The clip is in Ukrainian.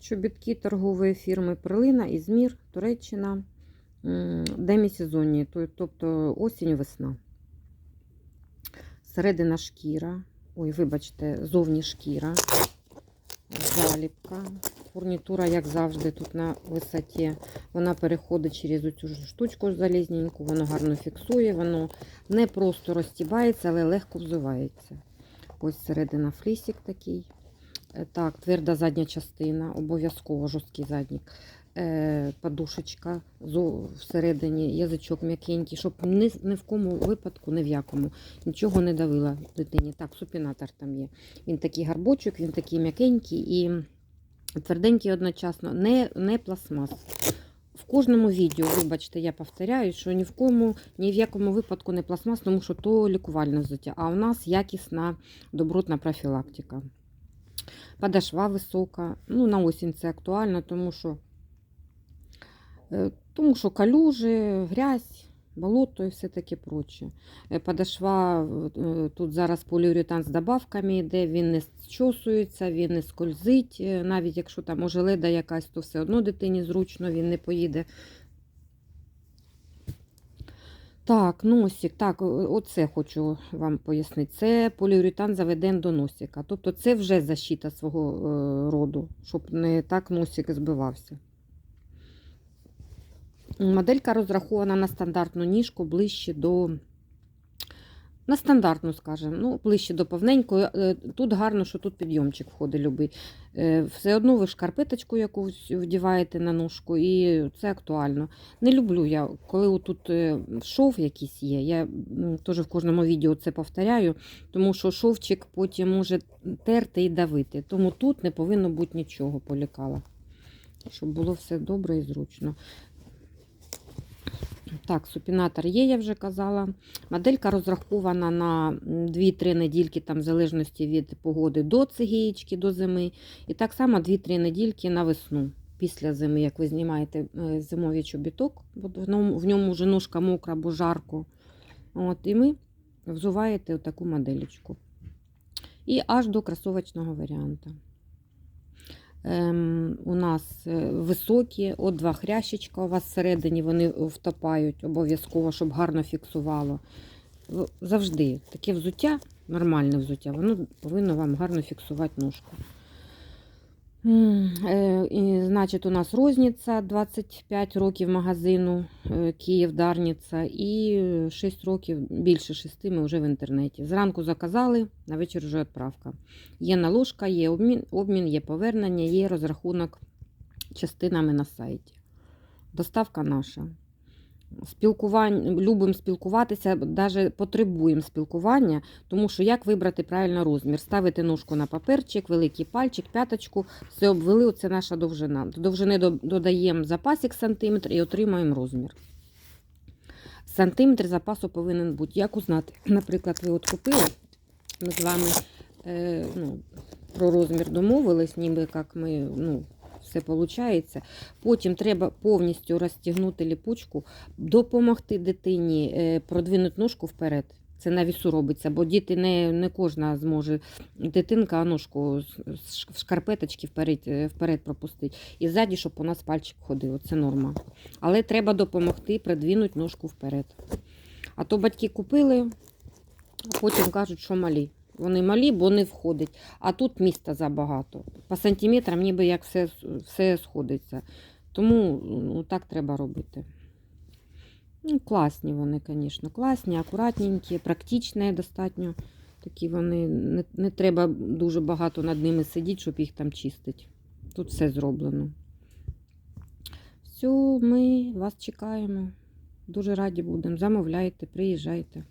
Чобітки торгової фірми Перлина, Ізмір, Туреччина, демісезонні, тобто осінь, весна. Середина шкіра. Ой, вибачте, зовні шкіра. Заліпка. Фурнітура, як завжди, тут на висоті. Вона переходить через цю штучку залізненьку, воно гарно фіксує, воно не просто розтібається, але легко взувається. Ось середина флісик такий. Е, Так, тверда задня частина, обов'язково жорсткий заднік. Е, подушечка всередині, язичок м'якенький, щоб ні, ні в кому випадку, ні в якому нічого не давила дитині. Так, супінатор там є. Він такий гарбочок, він такий м'якенький і тверденький одночасно, не, не пластмас. В кожному відео, вибачте, я повторяю, що ні в кому, ні в якому випадку не пластмас, тому що то лікувальне взуття, а у нас якісна добротна профілактика. Подошва висока. Ну, на осінь це актуально, тому що, е, тому що калюжі, грязь, болото і все таке проче. Е, Подошва е, тут зараз поліуретан з добавками йде, він не щосується, він не скользить. Навіть якщо там ожеледа якась, то все одно дитині зручно, він не поїде. Так, носик. Так, оце хочу вам пояснити. Це поліуретан заведен до носика. Тобто це вже защита свого е, роду, щоб не так носик збивався. Моделька розрахована на стандартну ніжку ближче до. На стандартну, скажімо, ну, ближче до повненької. Е, Тут гарно, що тут підйомчик входить любий. Е, Все одно ви шкарпеточку якусь вдіваєте на ножку, і це актуально. Не люблю я, коли тут шов якийсь є. Я теж в кожному відео це повторяю, тому що шовчик потім може терти і давити. Тому тут не повинно бути нічого полікала. Щоб було все добре і зручно. Так, супінатор є, я вже казала. Моделька розрахована на 2-3 недільки, там, в залежності від погоди до цигієчки, до зими. І так само 2-3 недільки на весну. Після зими, як ви знімаєте е, зимовий чобіток, бо в ньому, вже ножка мокра або жарко. От, і ми взуваєте таку моделечку. І аж до кросовочного варіанту. Ем, у нас е, високі, от два хрящичка у вас всередині, вони втопають обов'язково, щоб гарно фіксувало. Завжди таке взуття, нормальне взуття, воно повинно вам гарно фіксувати ножку. Е, І, значить, у нас розниця 25 років магазину е, Київ Дарниця і 6 років, більше 6 ми вже в інтернеті. Зранку заказали, на вечір вже відправка. Є наложка, є обмін, обмін, є повернення, є розрахунок частинами на сайті. Доставка наша. Спілкування, любимо спілкуватися, навіть потребуємо спілкування, тому що як вибрати правильно розмір? Ставити ножку на паперчик, великий пальчик, п'яточку, все обвели, оце наша довжина. До довжини додаємо запасик сантиметр і отримаємо розмір. Сантиметр запасу повинен бути. Як узнати? Наприклад, ви от купили, ми з вами е, ну, про розмір домовились, ніби як ми, ну, все виходить. Потім треба повністю розтягнути ліпучку, допомогти дитині е, продвинути ножку вперед. Це на вісу робиться, бо діти не, не кожна зможе дитинка ножку в шкарпеточки вперед, е, вперед пропустити. І ззаді, щоб у нас пальчик ходив. Це норма. Але треба допомогти продвинути ножку вперед. А то батьки купили, а потім кажуть, що малі. Вони малі, бо не входить. А тут міста забагато. По сантиметрам ніби як все, все сходиться. Тому ну, так треба робити. Ну, класні вони, звісно, класні, акуратненькі, практичні достатньо. Такі вони не, не треба дуже багато над ними сидіти, щоб їх там чистити. Тут все зроблено. Все, ми вас чекаємо. Дуже раді будемо. Замовляйте, приїжджайте.